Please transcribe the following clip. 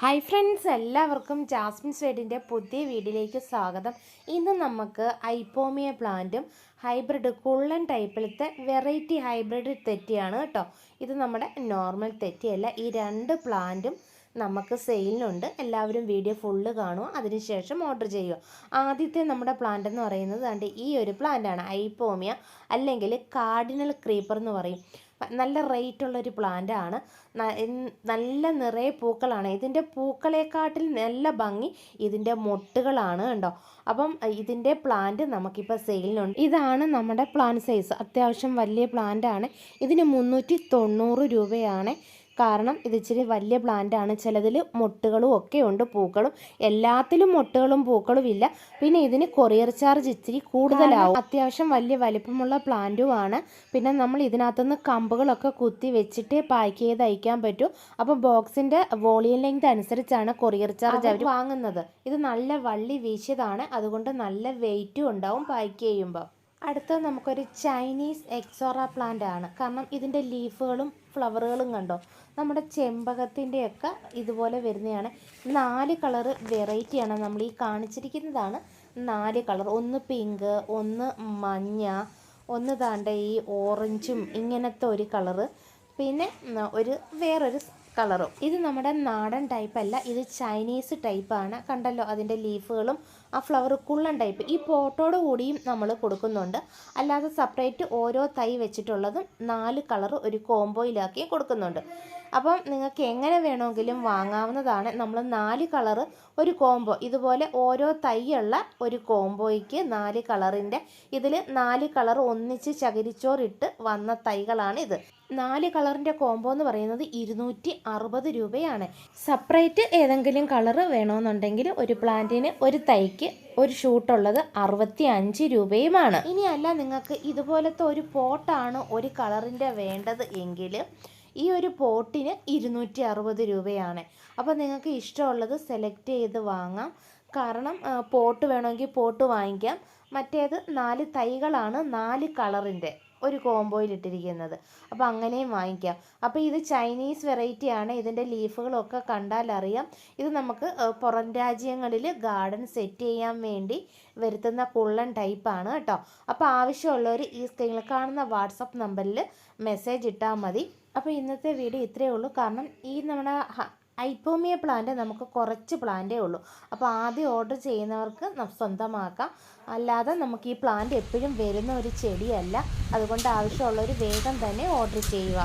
Hi friends എല്ലാവർക്കും Jasmine സ്വേഡിന്റെ പുതിയ വീഡിയോയിലേക്ക് സ്വാഗതം. ഇന്ന് നമുക്ക് ഐപ്പോമിയ പ്ലാന്റും ഹൈബ്രിഡ് കുള്ളൻ ടൈപ്പിലത്തെ വെറൈറ്റി ഹൈബ്രിഡ് തെറ്റിയാണ് കേട്ടോ. ഇത് നമ്മുടെ നോർമൽ തെറ്റിയല്ല. ഈ രണ്ട് പ്ലാന്റും നമുക്ക് സെയിലിനുണ്ട് എല്ലാവരും വീഡിയോ ഫുള്ള് കാണുക. അതിനുശേഷം ഓർഡർ ചെയ്യുക. ആദ്യത്തെ നമ്മുടെ പ്ലാന്റ് എന്ന് പറയുന്നത് ഈ ഒരു പ്ലാന്റാണ് ഐപ്പോമിയ അല്ലെങ്കിൽ കാർഡിനൽ ക്രീപ്പർ എന്ന് പറയും. നല്ല റേറ്റ് ഉള്ളൊരു പ്ലാന്റ് ആണ് നല്ല നിറയെ പൂക്കളാണ്. ഇതിന്റെ പൂക്കളെക്കാട്ടിൽ നല്ല ഭംഗി ഇതിന്റെ മൊട്ടുകളാണ് കേട്ടോ അപ്പം ഇതിന്റെ പ്ലാന്റ് നമുക്കിപ്പോൾ സെയിലിനുണ്ട്. ഇതാണ് നമ്മുടെ പ്ലാന്റ് സൈസ്. അത്യാവശ്യം വലിയ പ്ലാന്റ് ആണ് ഇതിന് മുന്നൂറ്റി തൊണ്ണൂറ് രൂപയാണ് കാരണം ഇത് ഇച്ചിരി വലിയ പ്ലാന്റ് ആണ്. ചിലതിൽ മൊട്ടുകളും ഒക്കെ ഉണ്ട് പൂക്കളും. എല്ലാത്തിലും മൊട്ടുകളും പൂക്കളും ഇല്ല. പിന്നെ ഇതിന് കൊറിയർ ചാർജ് ഇച്ചിരി കൂടുതലാവും. അത്യാവശ്യം വലിയ വലിപ്പമുള്ള പ്ലാന്റുമാണ് പിന്നെ നമ്മൾ ഇതിനകത്തുനിന്ന് കമ്പുകളൊക്കെ കുത്തി വെച്ചിട്ട് പാക്ക് ചെയ്ത് അയക്കാൻ പറ്റും. അപ്പം ബോക്സിന്റെ വോളിയം ലെങ്ത് അനുസരിച്ചാണ് കൊറിയർ ചാർജ് അവർ വാങ്ങുന്നത്. ഇത് നല്ല വള്ളി വീശിയതാണ്. അതുകൊണ്ട് നല്ല വെയിറ്റും ഉണ്ടാവും പാക്ക് ചെയ്യുമ്പോൾ അടുത്തത് നമുക്കൊരു ചൈനീസ് എക്സോറ പ്ലാന്റ് ആണ്. കാരണം ഇതിന്റെ ലീഫുകളും ഫ്ലവറുകളും കണ്ടോ? നമ്മുടെ ചെമ്പകത്തിന്റെയൊക്കെ ഇതുപോലെ വരുന്നതാണ്. നാല് കളറ് വെറൈറ്റിയാണ് നമ്മൾ ഈ കാണിച്ചിരിക്കുന്നതാണ്. നാല് കളർ ഒന്ന് പിങ്ക് ഒന്ന് മഞ്ഞ ഒന്ന് താണ്ട ഈ ഓറഞ്ചും ഇങ്ങനത്തെ ഒരു കളറ് പിന്നെ ഒരു വേറൊരു കളറും. ഇത് നമ്മുടെ നാടൻ ടൈപ്പ് അല്ല ഇത് ചൈനീസ് ടൈപ്പാണ് കണ്ടല്ലോ അതിന്റെ ലീഫുകളും ആ ഫ്ലവർ കുള്ളൻ ടൈപ്പ് ഈ പോട്ടോട് കൂടിയും നമ്മൾ കൊടുക്കുന്നുണ്ട്. അല്ലാതെ സെപ്പറേറ്റ് ഓരോ തൈ വെച്ചിട്ടുള്ളതും നാല് കളർ ഒരു കോംബോയിലാക്കി കൊടുക്കുന്നുണ്ട്. അപ്പം നിങ്ങൾക്ക് എങ്ങനെ വേണമെങ്കിലും വാങ്ങാവുന്നതാണ്. നമ്മൾ നാല് കളറ് ഒരു കോംബോ ഇതുപോലെ ഓരോ തൈയുള്ള ഒരു കോംബോയ്ക്ക് നാല് കളറിന്റെ ഇതിൽ നാല് കളർ ഒന്നിച്ച് ചകിരിച്ചോറിട്ട് വന്ന തൈകളാണ് ഇത് നാല് കളറിന്റെ കോംബോ എന്ന് പറയുന്നത് ഇരുന്നൂറ്റി അറുപത് രൂപയാണ്. സെപ്പറേറ്റ് ഏതെങ്കിലും കളറ് വേണമെന്നുണ്ടെങ്കിൽ ഒരു പ്ലാന്റിന് ഒരു തൈക്ക് ഒരു ഷൂട്ടുള്ളത് അറുപത്തി അഞ്ച് രൂപയുമാണ്. ഇനിയല്ല നിങ്ങൾക്ക് ഇതുപോലത്തെ ഒരു പോട്ടാണ് ഒരു കളറിന്റെ വേണ്ടത് എങ്കിൽ ഈ ഒരു പോട്ടിന് ഇരുന്നൂറ്റി അറുപത് രൂപയാണ്. അപ്പോൾ നിങ്ങൾക്ക് ഇഷ്ടമുള്ളത് സെലക്ട് ചെയ്ത് വാങ്ങാം. കാരണം പോട്ട് വേണമെങ്കിൽ പോട്ട് വാങ്ങിക്കാം. മറ്റേത് നാല് തൈകളാണ് നാല് കളറിന്റെ ഒരു കോംബോയിൽ ഇട്ടിരിക്കുന്നത്. അപ്പോൾ അങ്ങനെയും വാങ്ങിക്കാം. അപ്പോൾ ഇത് ചൈനീസ് വെറൈറ്റി ആണ് ഇതിന്റെ ലീഫുകളൊക്കെ കണ്ടാൽ അറിയാം. ഇത് നമുക്ക് പുറം രാജ്യങ്ങളിൽ ഗാർഡൻ സെറ്റ് ചെയ്യാൻ വേണ്ടി വരുത്തുന്ന കുള്ളൻ ടൈപ്പാണ് കേട്ടോ. അപ്പോൾ ആവശ്യമുള്ളവർ ഈ സ്ക്രീനിൽ കാണുന്ന വാട്സപ്പ് നമ്പറിൽ മെസ്സേജ് ഇട്ടാൽ മതി. അപ്പോൾ ഇന്നത്തെ വീഡിയോ ഇത്രയേ ഉള്ളൂ. കാരണം ഈ നമ്മുടെ ഐപ്പോമിയ പ്ലാന്റ് നമുക്ക് കുറച്ച് പ്ലാന്റേ ഉള്ളൂ. അപ്പോൾ ആദ്യം ഓർഡർ ചെയ്യുന്നവർക്ക് സ്വന്തമാക്കാം. അല്ലാതെ നമുക്ക് ഈ പ്ലാന്റ് എപ്പോഴും വരുന്ന ഒരു ചെടിയല്ല. അതുകൊണ്ട് ആവശ്യമുള്ളവർ വേഗം തന്നെ ഓർഡർ ചെയ്യുക.